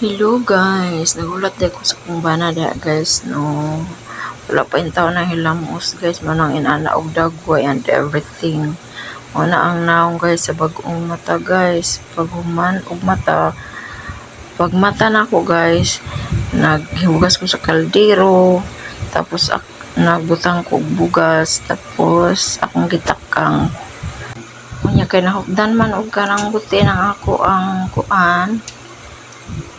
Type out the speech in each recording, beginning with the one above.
Hello guys, nagulat din ko sa kong bana da guys no. Wala pa yung taon na hilamos guys, manang inana og dagway and everything. Una ang naong guys sa bagong mata guys. Paghuman og mata, pag mata na ako guys, naghibugas ko sa kaldero, tapos ak nagbutang ko bugas, tapos akong gitakang. Unya kay nahukdan man og kanang buti ng ako ang kuan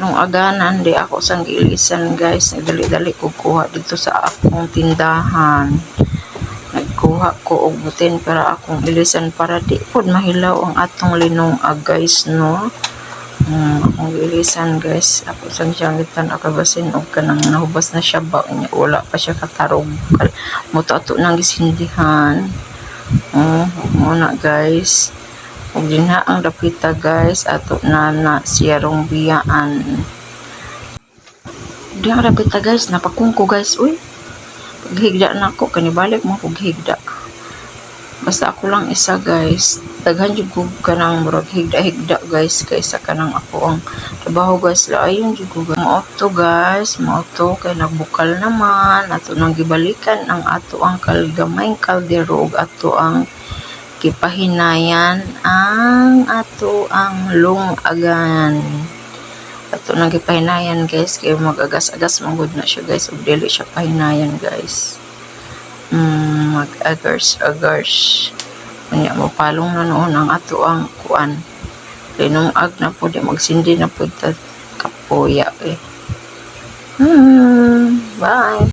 nung aganan di ako sang gilisan guys. Nagdali-dali ko kuha dito sa akong tindahan. Nagkuha ko og butin para akong ilisan para di pod mahilaw ang atong linong ah, guys no? Hmm, akong ilisan guys. Ako sang siyang akabasin og kanang nahubas na siya ba niya wala pa siya katarog. Muto ato nang gisindihan. Oh muna guys ug ang dapita guys. Ato na na siyarong biyaan. Dinha ang dapita guys. Napakungko guys. Uy. Paghigda na ako. Kanibalik mo kog higda basta ako lang isa guys. Daghan jud ko kanang murag higda-higda guys kaysa kanang ako ang trabaho guys. Laayon jud ko auto guys. Auto kay nagbukal naman. Ato nang gibalikan ang ato ang kalgamayng kaldero ug ato ang gipahinayan ang ato ang lungagan. Ato nang gipahinayan guys. Kay magagas-agas magud na siya guys. Ug dili siya pahinayan guys. Mm, mag-agars-agars kanya mo palong na noon ang ato ang kuan. Linungag na po di magsindi na po kapuya eh. Hmm, bye